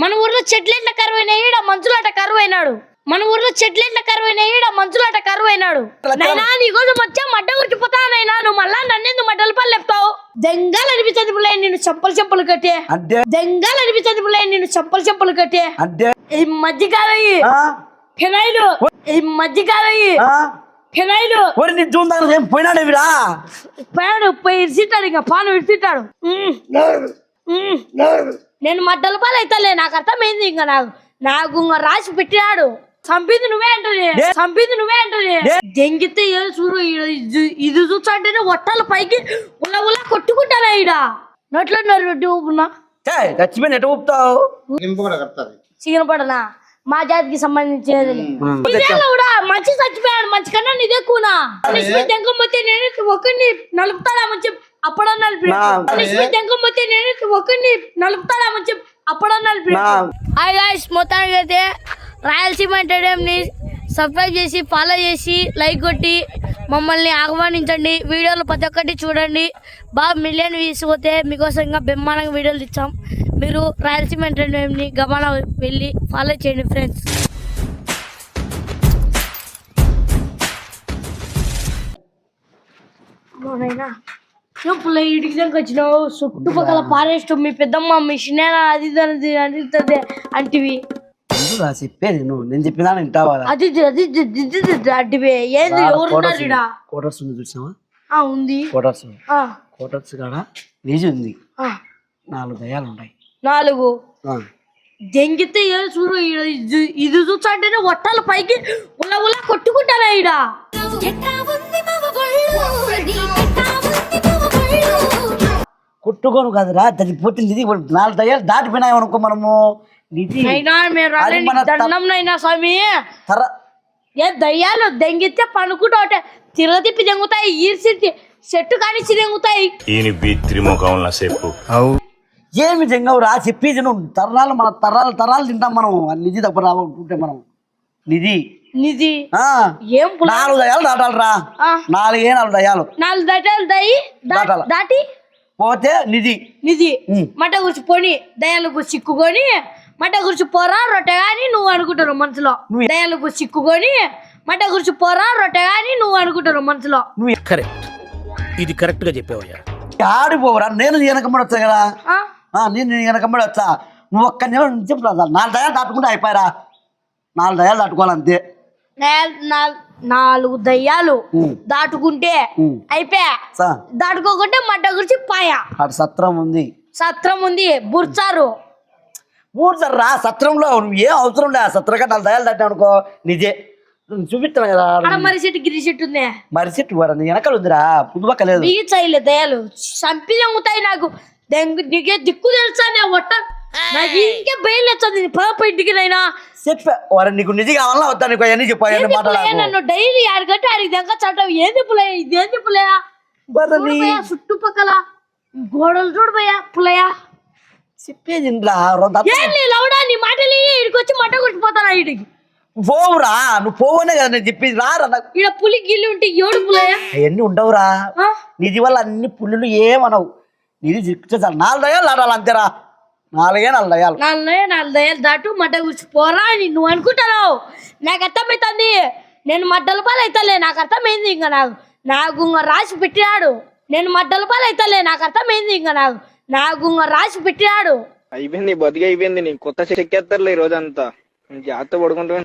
మన ఊర్లో చెట్లెట్ల కరువైనాయి ఈడ మంచులాట కరువైనాడు. మన ఊర్లో చెట్లెట్ల కరువైనాయి ఈడ మంచులాట కరువైనాడు. నైనా నీకోసం వచ్చా మడ్డ ఉరికిపోతానైనా నువ్వు మళ్ళా నన్నెందుకు మడ్డల పళ్ళు చెప్తావు దెంగాలు అనిపించదు పుల్లయ్య నేను చెంపలు చెంపలు కట్టే. దెంగాలు అనిపించదు పుల్లయ్య నేను చెంపలు చెంపలు కట్టే. ఈ మధ్యకాలయ్యి ఆ? ఫినాయిలు. ఈ మధ్యకాలయ్యి ఆ? ఫినాయిలు. ఒరి నీ ఏం పోయినాడు వీరా పాను పోయి ఇరిసిట్టాడు ఇంకా పాను ఇరిసిట్టాడు. నేను మడ్డల పాలు అయితలే నాకు అర్థమైంది ఇంకా నాకు. నాకు ఇంకా రాసి పెట్టినాడు. చంపింది నువ్వే అంటది? చంపింది నువ్వే అంటది ఏ? దెంగితే ఏ చూడు ఇది- ఇది చూస్తుంటేనే ఒట్టలు పైకి ఉల్ల ఉల్ల కొట్టుకుంటానా ఈడ. నోట్లో ఊపున్నా ఛే, చచ్చిపోయిన ఊపుతావు? చీకన పడనా? మా జాతికి సంబంధించినది. కూడా మంచి చచ్చిపోయాడు మంచి కన్నా నీదే కూనా? దెంగమ్మతే నేను ఒకరిని నలుపుతాడా మంచి అప్పుడో నలిపి నా- లక్ష్మి దెంగమ్మతే నేను ఒకరిని నలుపుతాడా మంచి అప్పుడో నలిపి నా- హాయ్ గాయ్స్ మొత్తానికి అయితే రాయలసీమ ఎంటర్టైన్మెంట్ని సబ్స్క్రైబ్ చేసి ఫాలో చేసి లైక్ కొట్టి మమ్మల్ని ఆహ్వానించండి. వీడియోలు ప్రతి ఒక్కటి చూడండి. బాగా మిలియన్ వ్యూస్ పోతే మీకోసం ఇంకా బ్రహ్మాండంగా వీడియోలు ఇచ్చాం మీరు రాయలసీమ ఎంటర్టైన్మెంట్ని గమన వెళ్ళి ఫాలో చేయండి ఫ్రెండ్స్ చెప్పులే ఇడికి దాకా వచ్చినావు? చుట్టుపక్కల పారేస్ట్ మీ పెద్దమ్మ మీ చిన్న అది ఇది అడుగుతుంది అంటివి. చెప్పేది నువ్వు? నేను చెప్పినా వింటావా అది ఇది, అది ఇది, ఇది ఇది, ఇది అంటివి. ఏంది ఎవరు ఉన్నారు ఈడ? కోటర్స్ ఉంది చూసావా ఆ ఉంది. కోటర్స్ ఆ, కోటర్స్ కాడ నిజి ఉంది. ఆ. నాలుగు దయాలు ఉంటాయి. నాలుగు. ఆ. దెంగితే ఏ చూడు ఈడ ఇది ఇది చూస్తుంటేనే ఒట్టలు పైకి ఉల్ల ఉల్ల కొట్టుకుంటానా ఈడ? కొట్టుకోను కదరా చచ్చిపోతే నిధి నాలుగు దయాలు దాటిపోయినాయి అనుకో మనము. నిధి అది స్వామి. ఏ దయ్యాలు దెంగితే పనుకుంటా ఒకటే తిరగతిప్పి దెంగుతాయి ఈర్సి చెట్టు కానిచ్చి దెంగుతాయి. ఏమి జంగవురా చెప్పేది నువ్వు. తరాలు మన తరాలు తరాలు తింటాం మనం. నిధి తప్ప రాకుంటే మనం. నిధి. నిధి. ఆ ఏం పుల నాలుగు దయాలు దాటాలరా. ఆ. నాలుగే నాలుగు దయాలు నాలుగు దటాలు దయి దా- దాటాల. దాటి పోతే నిధి. నిధి. మట గురించి పోని దయాలకు చిక్కుకొని మట గురించి పోరా రొట్టె గాని నువ్వు అనుకుంటారు మనసులో. నువ్వు- దయాలకు చిక్కుకొని మట గురించి పోరా రొట్టె గాని నువ్వు అనుకుంటారు మనసులో. కరెక్ట్. ఇది కరెక్ట్గా చెప్పావయ్యా ఆడిపోవరా నేను వెనకమ్మడి వచ్చా కదా. ఆ? ఆ, నేను వెనకమ్మడి వచ్చా నువ్వు ఒక్క నిమిషం చెప్పరా నాలుగు దయాలు దాటుకుంటే అయిపోయారా? నాలుగు దయాలు దాటుకోవాలంతే. నాలుగు దయ్యాలు. దాటుకుంటే. అయిపోయా? దాటుకోకుంటే మడ్డ గురించి పాయ. సత్రం ఉంది. సత్రం ఉంది. బుర్చారు. మూడు రా సత్రంలో ఏం అవసరం లే. ఆ సత్రంగా నాలుగు దయాలు దాటా అనుకో నిజే. నేను చూపిస్తాను కదా. మరి చెట్టు గిరి చెట్టు ఉంది. మరి చెట్టు వరా నీ వెనకాల ఉందిరా. పుదుపక్క లేదు. బిగి చైలే దయాలు చంపి నాకు దిక్కు తెలుసా? నే ఒట్ట నాకు ఇంకే భయం పాప ఇంటికి నైనా చెప్పా. వారు నీకు నిజి కావాలా? వద్దా? నీకు అవన్నీ చెప్పు అవన్నీ ఏంది పులయ్య మాట్లాడాలి. నన్ను డైలీ ఆడిగంటే ఆడికి దెంగ చట్టం ఏంది పులయ్య ఇదేంది పులయ్య చూడబోయా చుట్టుపక్కల గోడలు చూడబోయా పులయ్య చెప్పేది లవడా? నీ మాటలు ఇడికి వచ్చి మట్ట కొట్టిపోతాను ఇడికి పోవురా. నువ్వు పోవనే కదా నేను చెప్పేది. రారా నాకు. ఈడ పులి గిల్లి ఉంటే ఏడు పులయ్య అవన్నీ ఉండవురా? నిధి వల్ల అన్ని పుల్లులు ఏమనవు. నిధి చిక్కితే చాలు నాలుగు దయాలు ఆడాలి అంతేరా. నాలుగే నాలుగు దయాలు నాలుగు నాలుగు దయాలు దాటు మడ్డ గురించి పోరా అని నువ్వు అనుకుంటున్నావు నాకు అర్థమవుతుంది నేను మడ్డల పాలు అవుతాలే నాకు అర్థమైంది ఇంకా నాకు. నాకు ఇంకా రాసి పెట్టినాడు. నేను మడ్డల పాలు అవుతాలే నాకు అర్థమైంది ఇంకా నాకు. నాకు ఇంకా రాసి పెట్టినాడు. అయిపోయింది బతికి అయిపోయింది. నీకు కొత్త చెక్కేస్తారులే ఈ రోజంతా. నేను జాగ్రత్త పడుకుంటా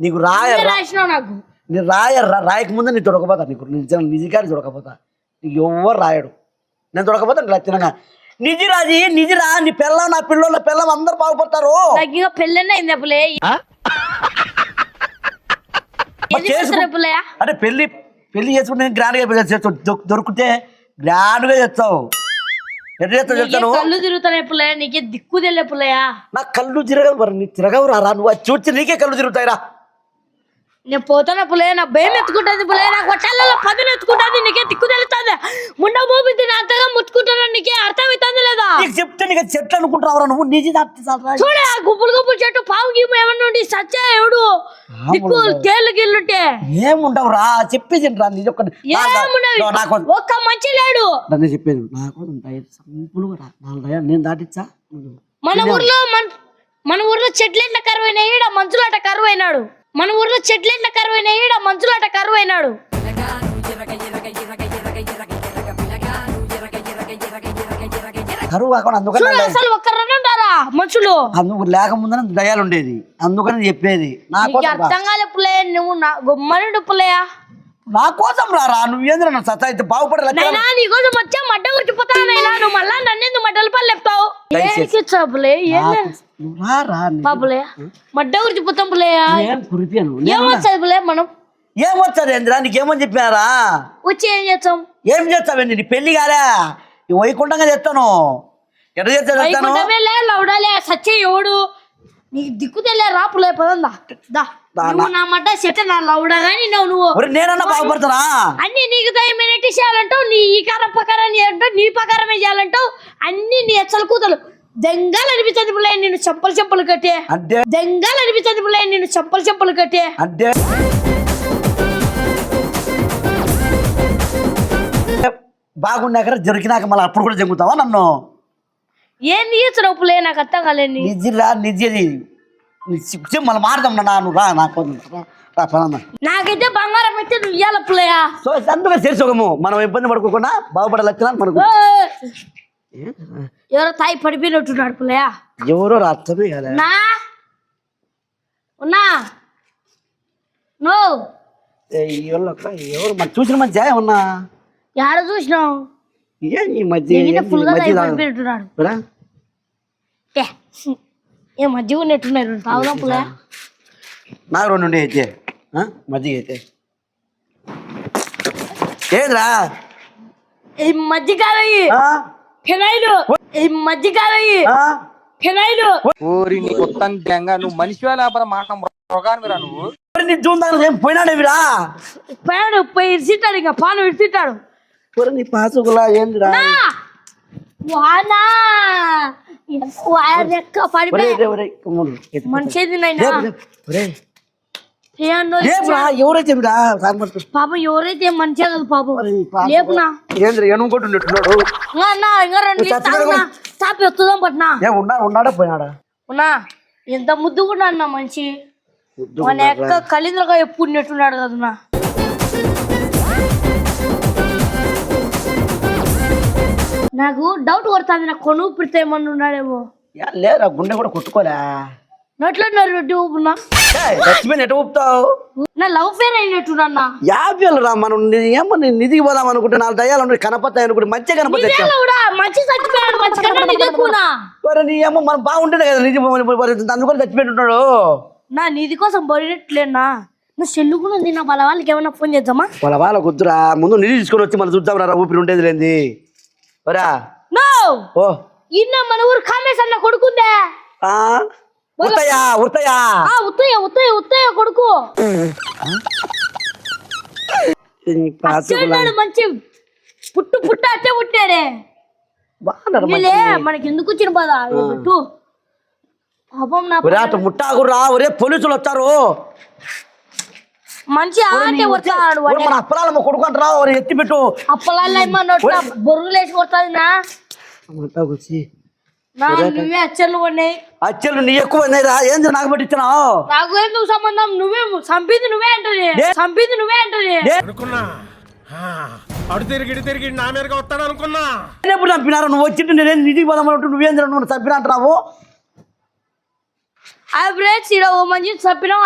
నీకు రాయ రాసినావు నాకు. నీ రాయ రాయక ముందే నీ దొరకపోతా నీకు. నిజం నిజిగారి దొరకపోతా. నీకు ఎవ్వరు రాయడు. నేను దొరకపోతా నీకు లక్షణంగా నిజి రాజీ నిజిరా నీ పిల్ల నా పిల్లల పిల్లం అందరు బాగుపడతారు. నాకు ఇంకా పెళ్ళనే అయింది అంటే పెళ్ళి పెళ్ళి చేసుకుంటే గ్రాండ్గా పెళ్ళి చేస్తావు దొ- దొరికితే గ్రాండ్గా చేస్తావు. ఎట్లా చేస్తావు కళ్ళు నీకే దిక్కు తెల్లే పులయ్య నా కళ్ళు తిరగవు మరి. నీ తిరగవు రా నువ్వు చూసి నీకే కళ్ళు తిరుగుతాయిరా. నేను పోతానా పులయ్య నా భయం ఎత్తుకుంటుంది పులయ్య నాకు కొట్టాలలో పదును ఎత్తుకుంటుంది నీకే దిక్కు తెలుస్తుంది. ముండ మోపింది నా అంతగా ముట్టుకుంటాను నీకే అర్థమవుతుంది లేదా? నీకు చెప్తే నీకు చెట్లు అనుకుంటావురా నువ్వు నిజి. చూడే ఆ గుంపులు గుంపులు చెట్టు పావు గీము ఏమన్నా ఉండి సచ్చా ఎవడు? దిక్కు తేళ్ళు గిల్లుంటే ఏముండవురా చెప్పేది రా నీ ఒక్క ఒక్క మంచి లేడు. నన్ను చెప్పేది నాకు సింపుల్గా రా నాలుగు నేను దాటిచ్చా? మన ఊర్లో మన మన ఊర్లో చెట్లెట్ల కరువు అయినాయి ఈడ మంచులాట కరువు అయినాడు మన ఊర్లో చెట్లెట్ల కరువు అయినాయి ఈడ మంచులాట కరువు అయినాడు కరువు కాకుండా అందుకని చూడు అసలు ఒక్కరన్నా ఉంటారా మనుషులు? అందుకు లేకముందనే దయాలు ఉండేది అందుకని చెప్పేది. నీకు రా. అర్థం కాలే పులే నువ్వు నా గొమ్మనుడు పులయా నా కోసం రారా? నువ్వేంద్ర నన్ను సత్తా అయితే బాగుపడే నైనా నీ కోసం వచ్చా? మడ్డ గుర్చిపోతావు నైనా? నువ్వు మళ్ళా నన్నెందుకు మడ్డల చెప్తావు దయచేసి. ఏంటి చాపులే ఏం రారా పాపులే మడ్డ గుర్చిపోతాం పులేయా ఏం కురిపాను ఏమొచ్చది పులే మనం ఏమొచ్చారు ఏంద్రా? నీకేమని చెప్పినారా? వచ్చి ఏం చేస్తాం? ఏం చేస్తావేంది నీ పెళ్ళి కాలే. ఈ వైకుంఠంగా చేస్తాను. ఎట్లా చేస్తా చెప్తాను వైకుంఠమే లే లౌడాలే. సచ్చే ఎవడు? నీకు దిక్కు తెలియ రాపులే పదందా దా, నువ్వు నా మడ్డ సెట్ నా లౌడా గాని నువ్వు నువ్వు? ఒరే నేనన్నా బాగుపడతానా? అన్ని నీకు దయమైనట్టు చేయాలంటావు నీ ఈ కారం పకారం చేయాలంటావు నీ చేయాలంటావు అన్ని నీ ఎచ్చల కూతలు. దెంగాలు అనిపించదు పుల్లయ్య నేను చెంపలు చెంపలు కట్టే. అంటే? దెంగాలు అనిపించదు పుల్లయ్య నేను చెంపలు చెంపలు కట్టే. అంటే? బాగున్నాక జరిగినాక మళ్ళీ అప్పుడు కూడా జంగుతావా నన్ను? ఏం తీయచ్చు పుల్లే నాకు అర్థం కాలేని నిజరా నిజది. మళ్ళీ మారదాం నా నువ్వు రా నాకు. నాకైతే బంగారం అయితే నువ్వు ఇయ్యాల పుల్లయ్య. సో అందుకే చేర్చుకోము. మనం ఇబ్బంది పడుకోకుండా బాగుపడాలి మనకు. ఎవరో తాయి పడిపోయినట్టున్నాడు పుల్లయ్య. ఎవరో అర్థమే కదా నా? ఉన్నా? నో? ఎవరు మరి చూసిన మధ్య ఉన్నా యాడ చూసినావు? ఏ ఈ మధ్య పడిపోయినట్టున్నాడు. ఏ, ఏ మధ్య ఉన్నట్టున్నారు తాగుదాం పుల్లయ్య నాకు రెండు ఉండే అయితే ఆ? మజ్జిగ అయితే. ఏంద్రా? ఈ ఆ? ఫినాయిలు ఈ ఆ? ఫినాయిలు ఓరి నీ కొత్త దెంగ నువ్వు మనిషివా లేకపోతే మాట మృగానివిరా నువ్వు? నీ జూన్ దాని ఏం పోయినాడే వీరా పోయాడు పోయి ఇరిసిట్టాడు ఇంకా పాను ఇరిసిట్టాడు. నీ పాసుకులా ఏందిరా? వానా! వారెక్క ఒరే, పడిపోయి మనిషిది ఎవరైతే వీరా పాపం ఎవరైతే మంచిగా కదా పాపం. లేపునా? ఇంకా అన్నా ఇంకా రెండు. తాపి ఎత్తుదాం పట్నా? ఏ ఉన్నా ఉన్నాడా పోయినాడా? ఉన్నా ఎంత అన్న ముద్దు మన ఎక్క కలింద్రగా ఎప్పుడు నెట్టున్నాడు కదన్నా. నాకు డౌట్ కొడుతుంది నాకు కొను పుడితే ఏమన్నా ఉన్నాడేమో. యా, లేరా గుండె కూడా కొట్టుకోలే. నోట్లో నన్ను ఊపున్నా ఏయ్, చచ్చిపోయిన ఎట్ట ఊపుతావు? నా లవ్ ఫేర్ అయినట్టున్నా యాభై రా మనం ని- ఏమో నేను నిధికి పోదాం అనుకుంటే నాలుగు దయ్యాలు ఉన్నాయి కనపడతాయి అనుకుంటే మంచిగా కూడా మంచి చచ్చిపోయాడు మంచి కన్నా మరి నీ ఏమో మనం బాగుంటేనే కదా నిధి అందుకని చచ్చిపెట్టుంటాడు నా నీది కోసం బడినట్లేనా నువ్వు చెల్లుకుని ఉంది నా వాళ్ళ వాళ్ళకి ఏమైనా ఫోన్ చేద్దామా? వాళ్ళ వాళ్ళ కుద్దురా ముందు నిధి తీసుకొని వచ్చి మనం చూద్దాం రా ఊపిరి ఉండేది లేంది ఒరా. నో. ఓ. ఇన్న మన ఊరు కామేశ్ అన్న కొడుకుందే. ఆ? ఉత్తయా ఉత్తయా ఆ ఉత్తయ్య ఉత్తయ్య ఉత్తయ్య కొడుకు. చెన్నాడు మంచి పుట్టు పుట్ట అట్టే పుట్టాడే. వీళ్ళే మనకి ఎందుకు వచ్చిన బాధ? పెట్టు. పాపం నా ముట్టాకురా ఒరే పోలీసులు వచ్చారు. మంచి ఆంటే కొడతాడు మన అప్పలాలమ్మ కొడుకు అంటారా ఎత్తి పెట్టు. నోట్ల బొరుగులు వేసి కొడతాది నా. నువ్వే అచ్చలు ఉన్నాయి అచ్చలు నీ ఎక్కువ రా ఏంది నాకు పట్టించినావు నాకు ఎందుకు సంబంధం? నువ్వే చంపింది నువ్వే అంటది. చంపింది నువ్వే అంటది. అనుకున్నా. ఆ, అడు తిరిగి ఇటు తిరిగి నా మీదకి వస్తాడు అనుకున్నా. నేను ఎప్పుడు చంపినారు? నువ్వు వచ్చింటే నేనేం నిధికి పోదామన్నట్టు నువ్వేం నువ్వు చంపినా అంటున్నావు? ఆ ఫ్రెండ్స్ ఇక్కడ ఓ మంచి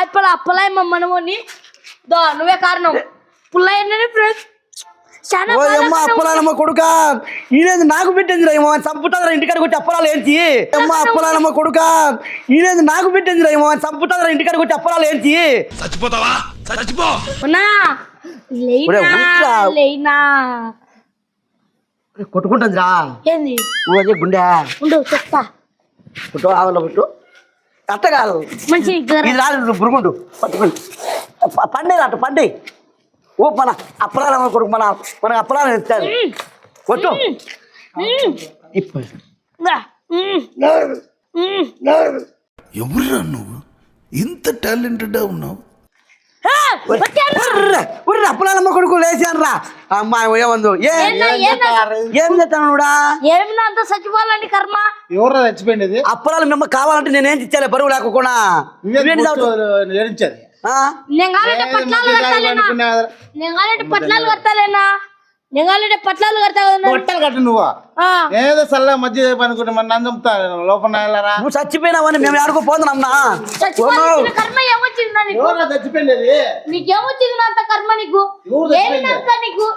అప్పల అప్పలాయ మనమని దో నువ్వే కారణం. పుల్లయ్య ఫ్రెండ్స్ చాలా అమ్మ. అప్పలాలమ్మ కొడుక. ఈయనేది నాకు పెట్టింది రా ఏమో చంపుతుందిరా ఇంటికాడికి వచ్చి అప్పలాలు ఏంటి? అమ్మ అప్పలాలమ్మ కొడుక. ఈయనేది నాకు పెట్టింది రా ఏమో చంపుతుందిరా ఇంటికాడికి వచ్చి అప్పలాలు ఏంటి? ఉన్నా. ఒరే, లేనా ఉంటా. లేనా. కొట్టుకుంటుంది రా ఏంది? నువ్వు అదే గుండె. ఉండు చెప్తా. పుట్టు ఆవలో పుట్టు. అట్ట కాదు. మంచి గర- ఇది రాదు బురుగుండు పట్టుకోండి. పండే అటు పండే. ఓ మన అప్పలాలమ్మ కొడుకు మన మన అప్పలాలు ఇస్తారు కొట్టు. ఎవరురా నువ్వు? ఇంత టాలెంటెడ్ ఉన్నావు. అప్పలాలమ్మ కొడుకు లేచాను రా అమ్మా ఏమందు. ఏ ఏందా, ఏందా? ఏం చేస్తాను కూడా ఏమి నా అంత చచ్చిపోవాలండి కర్మ? ఎవరు చచ్చిపోయింది అప్పలాలు మిమ్మ కావాలంటే నేనేం ఇచ్చాలే బరువు లేకుండా. నేను కావాలంటే పట్లాలు కడతాలేనా? నేను కావాలంటే పట్లాలు కడతాలేనా? నేను కావాలంటే పట్లాలు కడతా కట్టు నువ్వు. ఆ, ఏదో చల్ల మధ్య పనుకుంటే మన నందుతా లోపల వెళ్ళరా నువ్వు చచ్చిపోయినావని మేము ఆడుకో కర్మ ఏమొచ్చింది నీకు? చచ్చిపోయింది నీకేమొచ్చింది నా అంత కర్మ నీకు? ఏమి? అంత నీకు?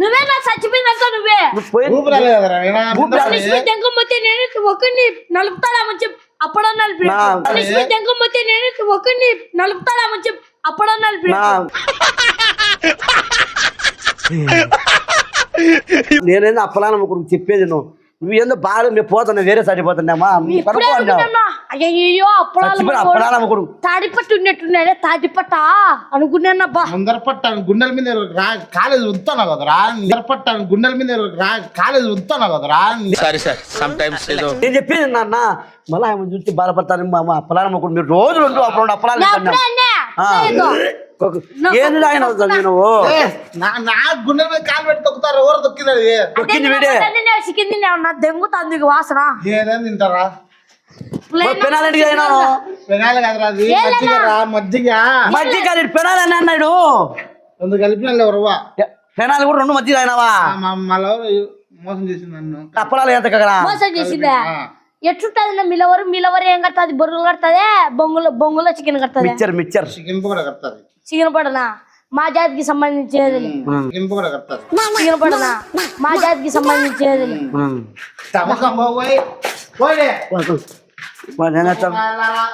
నువ్వే నా చచ్చిపోయిందంతా నువ్వే. నేనా? నిష్మి తెంగమ్మతే నేను ఒకరిని నలుపుతాడామని చెప్పి అప్పుడో నలిపి నా- నిష్మి తెంగమ్మతే నేను ఒకరిని నలుపుతాడామని చెప్పి. అప్పుడో నలిపి నేనేందో అప్పలాలమ్మ కొడుకు చెప్పేది నువ్వు? నువ్వు ఏందో బాగా మేము పోతున్నా వేరే సైడ్ అయ్యో చచ్చిపోయిన అప్పలాలమ్మ కొడుకు తాడిపట్టు ఉన్నట్టున్నాడే తాడిపట్ట? అనుకున్నాను అబ్బా. ముందర పట్టాను గుండెల మీద రా కాలేజ్ ఉంటున్నావు కదరా ముందర పట్టాను గుండెల మీద రా కాలేజ్ ఉంటున్నావు కదరా సారీ సార్ సమ్ టైమ్స్ ఏదో నేను చెప్పేది నాన్న మళ్ళీ ఆమె చూస్తే బాధపడతాను మా మా అప్పలాలమ్మ కొడుకు మీరు అప్పుడు రెండు అప్పలాలు. అప్పుడే అన్నా. ఆ. ఏదో. నాకు ఏంది ఆయన నువ్వు ఏ, నా నా గుండెల మీద కాలు పెట్టి తొక్కుతారు ఎవరు తొక్కింది అదే? వీడే. నా దెంగుతుంది వాసన. ఏదైనా తింటారా? అయినాను కదరా అది మజ్జిగ రా మజ్జిగ. పెనాలని అన్నాడు. రెండు కలిపిన ఎవరువా పెనాలి కూడా రెండు మధ్య అయినావా? మళ్ళీ మోసం చేసింది నన్ను. అప్పలాలు ఎంత కదా మోసం చేసిందే. ఎట్లుంటది మిలవరు? మిలవరు ఏం కడుతుంది? బొరుగులు కడుతుంది? బొంగులో బొంగులో చికెన్ కడుతుంది? Mixture mixture. చికెన్ కూడా కడుతుంది. చికెన్ పడనా? మా జాతికి సంబంధించేది చికెన్ కూడా కడుతుంది. చికెన్ పడనా? మా జాతికి సంబంధించేది తమకం పోయి పోయి నేను వెళ్ళరా.